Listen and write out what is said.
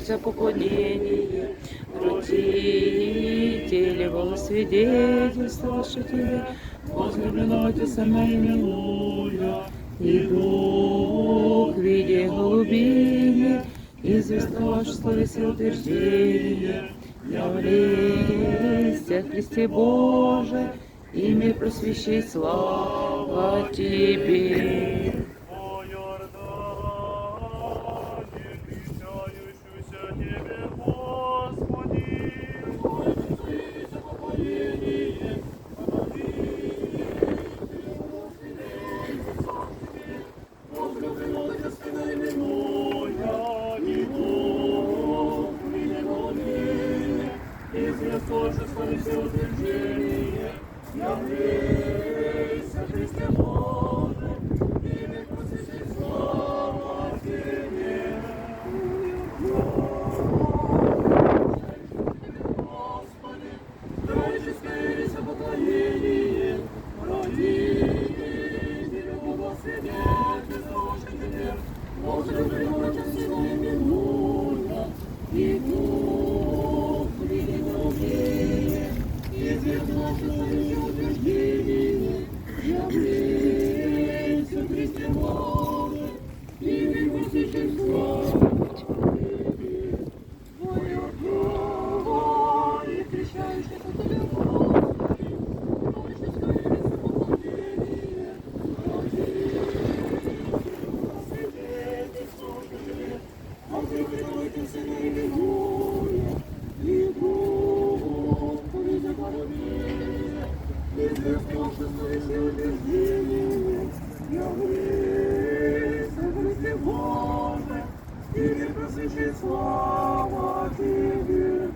слышится поклонение. Родители, во свидетельство, что тебе возлюблено Отца именуя, и в виде голубини, и звезда, что словеси утверждение, явлися, Христе Боже, имя просвещай, слава Тебе. Славы все утверждение, явлейся, Христе Боже, и не просишь слава Тебе. Господи, дай скорейся поклонение, родители, Бога свидетельство, что Тебе возлюблено Отец Боже, и не просвещай слава Тебе.